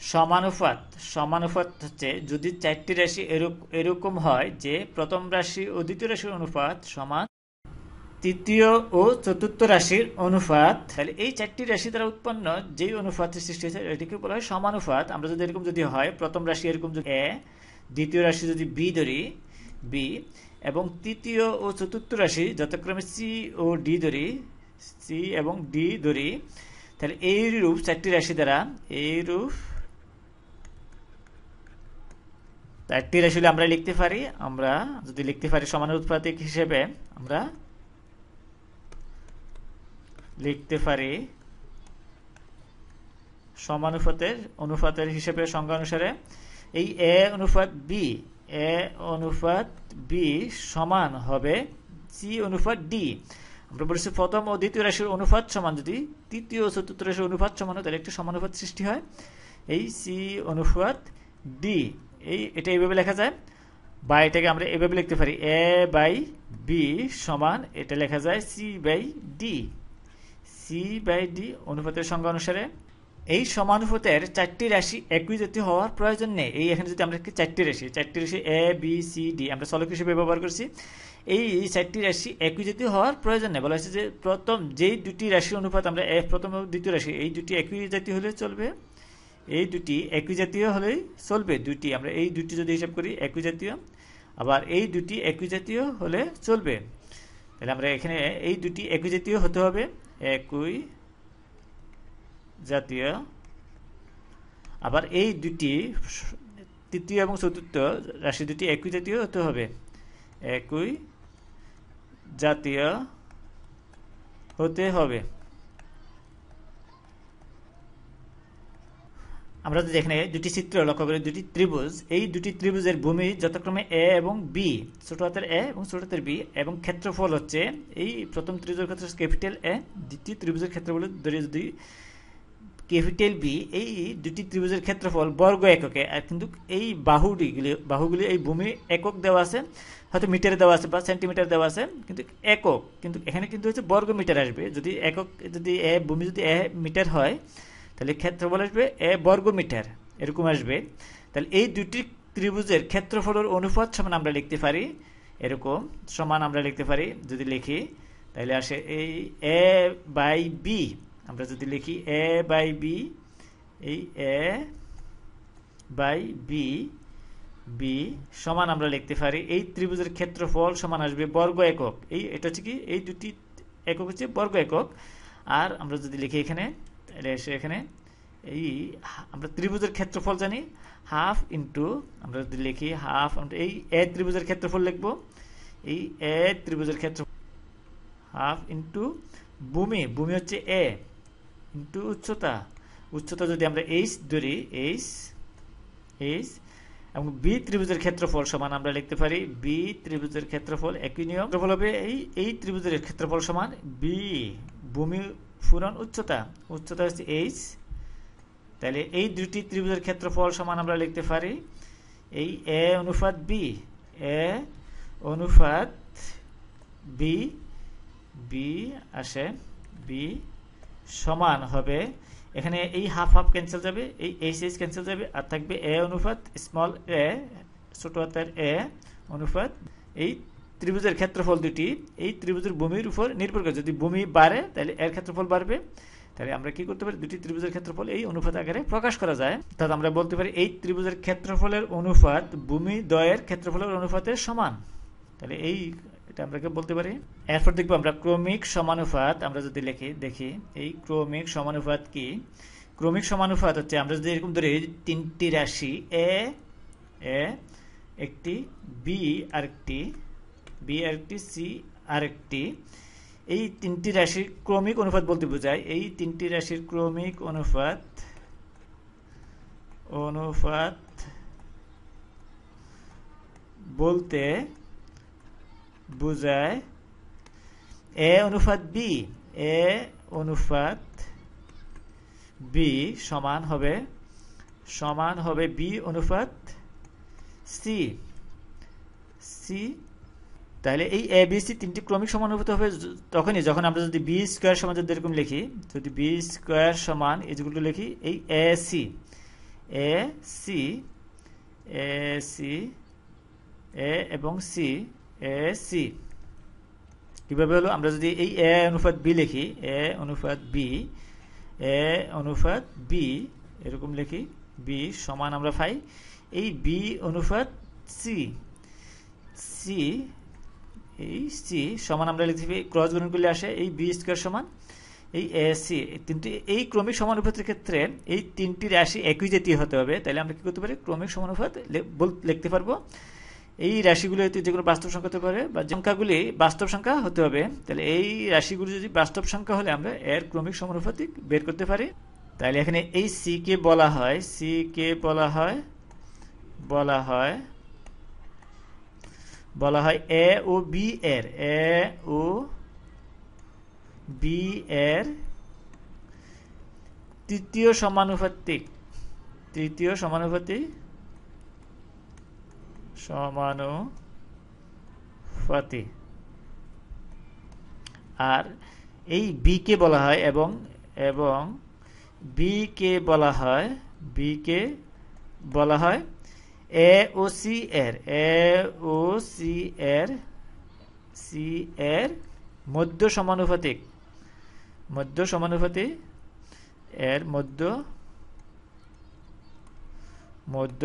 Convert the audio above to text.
সমানুপাত সমানুপাত হচ্ছে যদি চারটি রাশি এরকম হয় যে প্রথম রাশি ও দ্বিতীয় রাশির অনুপাত সমান, তৃতীয় ও চতুর্থ রাশির অনুপাত, তাহলে এই চারটি রাশি দ্বারা উৎপন্ন যেই অনুপাতের সৃষ্টি হয়েছে, এটিকে বলা হয় সমানুপাত। আমরা যদি এরকম যদি হয়, প্রথম রাশি এরকম যদি এ, দ্বিতীয় রাশি যদি বি ধরি, বি, এবং তৃতীয় ও চতুর্থ রাশি যথাক্রমে সি ও ডি ধরি, সি এবং ডি ধরি, তাহলে এই রূপ চারটি রাশি দ্বারা এই রূপ চারটি রাশি হলে আমরা লিখতে পারি, আমরা যদি লিখতে পারি সমানুপাতিক হিসেবে, আমরা লিখতে পারি সমানুপাতের অনুপাতের হিসেবে সংজ্ঞা অনুসারে এই এ অনুপাত বি, এ অনুপাত বি সমান হবে সি অনুপাত ডি। আমরা বলেছি প্রথম ও দ্বিতীয় রাশির অনুপাত সমান, যদি তৃতীয় ও চতুর্থ রাশির অনুপাত সমান হয়, তাহলে একটি সমানুপাত সৃষ্টি হয়। এই সি অনুপাত ডি। এই, এটা এইভাবে লেখা যায়। বা এটাকে আমরা এভাবে লিখতে পারি। এ বাই বি সমান এটা লেখা যায় C by D. C by D অনুপাতের সংজ্ঞা অনুসারে। এই সমানুপাতের চারটি রাশি একই জাতীয় হওয়ার প্রয়োজন নেই। এই এখানে যদি আমরা চারটি রাশি চারটি রাশি এ, বি, সি, ডি, আমরা চলক হিসেবে ব্যবহার করছি। এই চারটি রাশি একই জাতীয় হওয়ার প্রয়োজন নেই। বলা হয়েছে যে প্রথম যেই দুটি রাশির অনুপাত আমরা এফ প্রথম দ্বিতীয় রাশি, এই দুটি একই জাতীয় হলে চলবে। এই দুটি একই জাতীয় হলেই চলবে। দুটি, আমরা এই দুটি যদি হিসাব করি একই জাতীয় আবার এই দুটি একই জাতীয় হলে চলবে। তাহলে আমরা এখানে এই দুটি একই জাতীয় হতে হবে। একই জাতীয় আবার এই দুটি তৃতীয় এবং চতুর্থ রাশি দুটি একই জাতীয় হতে হবে। একই জাতীয় হতে হবে। আমরা যদি এখানে দুটি চিত্র লক্ষ্য করি, দুটি ত্রিভুজ, এই দুটি ত্রিভুজের ভূমি যথাক্রমে এ এবং বি ছোট হাতের এ এবং ছোট হাতের বি এবং ক্ষেত্রফল হচ্ছে এই প্রথম ত্রিভুজের ক্ষেত্রে ক্যাপিটাল এ দ্বিতীয় ত্রিভুজের ক্ষেত্রফল ধরে যদি ক্যাপিটাল বি এই দুটি ত্রিভুজের ক্ষেত্রফল বর্গ এককে, আর কিন্তু এই বাহুটিগুলি বাহুগুলি এই ভূমি একক দেওয়া আছে, হয়তো মিটারে দেওয়া আছে বা সেন্টিমিটার দেওয়া আছে, কিন্তু একক, কিন্তু এখানে কিন্তু হচ্ছে বর্গ মিটার আসবে, যদি একক, যদি এ ভূমি যদি এ মিটার হয় তাহলে ক্ষেত্রফল আসবে এ বর্গ মিটার এরকম আসবে। তাহলে এই দুটি ত্রিভুজের ক্ষেত্রফলের অনুপাত সমান আমরা লিখতে পারি, এরকম সমান আমরা লিখতে পারি যদি লিখি, তাহলে আসে এই এ বাই বি, আমরা যদি লিখি এ বাই বি, এই এ বাই বি বি সমান আমরা লিখতে পারি, এই ত্রিভুজের ক্ষেত্রফল সমান আসবে বর্গ একক, এই এটা হচ্ছে কি, এই দুটি একক হচ্ছে বর্গ একক, আর আমরা যদি লিখি এখানে তাহলে এসে এখানে এই আমরা ত্রিভুজের ক্ষেত্রফল জানি। হাফ ইন্টু আমরা যদি লিখি হাফ এই এ ত্রিভুজের ক্ষেত্রফল লিখব। এই এ ত্রিভুজের ক্ষেত্র হাফ ইন্টু ভূমি ভূমি হচ্ছে এ ইন্টু উচ্চতা। উচ্চতা যদি আমরা এইচ ধরি এইচ এইচ এবং বি ত্রিভুজের ক্ষেত্রফল সমান আমরা লিখতে পারি বি ত্রিভুজের ক্ষেত্রফল একই নিয়ম ক্ষেত্রফল হবে এই এই ত্রিভুজের ক্ষেত্রফল সমান বি ভূমি ফুরন উচ্চতা উচ্চতা হচ্ছে এইচ তাহলে এই দুটি ত্রিভুজের ক্ষেত্রফল সমান আমরা লিখতে পারি এই এ অনুপাত বি এ অনুপাত বি বি আসে বি সমান হবে। এখানে এই হাফ হাফ ক্যান্সেল যাবে, এই এইচ এইচ ক্যান্সেল যাবে, আর থাকবে এ অনুপাত স্মল এ ছোট হাতের এ অনুপাত এই ত্রিভুজের ক্ষেত্রফল দুটি এই ত্রিভুজের ভূমির উপর নির্ভর করে। যদি ভূমি বাড়ে, তাহলে এর ক্ষেত্রফল বাড়বে। তাহলে আমরা কি করতে পারি? দুটি ত্রিভুজের ক্ষেত্রফল এই অনুপাত আকারে প্রকাশ করা যায়। তাহলে আমরা বলতে পারি, এই ত্রিভুজের ক্ষেত্রফলের অনুপাত ভূমি দ্বয়ের ক্ষেত্রফলের অনুপাতের সমান। তাহলে এই এটা আমরা বলতে পারি? এরপর দেখব আমরা ক্রমিক সমানুপাত। আমরা যদি লিখি, দেখি, এই ক্রমিক সমানুপাত কি? ক্রমিক সমানুপাত হচ্ছে, আমরা যদি এরকম ধরি, তিনটি রাশি, এ একটি বি আর আরেকটি বি আরেকটি সি আরেকটি এই তিনটি রাশির ক্রমিক অনুপাত বলতে বোঝায়। এই তিনটি রাশির ক্রমিক অনুপাত অনুপাত বলতে বোঝায় এ অনুপাত বি। এ অনুপাত বি সমান হবে সমান হবে বি অনুপাত সি। সি তাহলে এই এ বি সি তিনটি ক্রমিক সমানুপাত হবে তখনই যখন আমরা যদি বি স্কোয়ার সমান যদি এরকম লিখি, যদি বি স্কোয়ার সমান এই যেগুলো লিখি, এই A C A C A C A এবং সি এ সি কীভাবে হলো? আমরা যদি এই এ অনুপাত বি লিখি এ অনুপাত বি এ অনুপাত বি এরকম লিখি বি সমান আমরা পাই, এই বি অনুপাত সি সি এই সি সমান আমরা লিখতে ক্রস গুণন আসে এই বি স্কোয়ার সমান এই এ সি তিনটি, এই ক্রমিক সমানুপাতের ক্ষেত্রে এই তিনটি রাশি একই জাতীয় হতে হবে। তাহলে আমরা কি করতে পারি? ক্রমিক সমানুপাত লিখতে পারব। এই রাশিগুলো হয়তো যে কোনো বাস্তব সংখ্যা হতে পারে বা সংখ্যাগুলি বাস্তব সংখ্যা হতে হবে, তাহলে এই রাশিগুলি যদি বাস্তব সংখ্যা হলে আমরা এর ক্রমিক সমানুপাতিক বের করতে পারি। তাহলে এখানে এই সি কে বলা হয় সি কে বলা হয় বলা হয় বলা হয় এ ও বি এর, এ ও বি এর তৃতীয় সমানুপাতিক তৃতীয় সমানুপাতিক সমানুপাতি আর এই বি কে বলা হয় এবং এবং বি কে বলা হয়, বি কে বলা হয় এ ও সি এর এ ও সি এর সি এর মধ্য সমানুপাতিক। মধ্য সমানুপাতি এর মধ্য মধ্য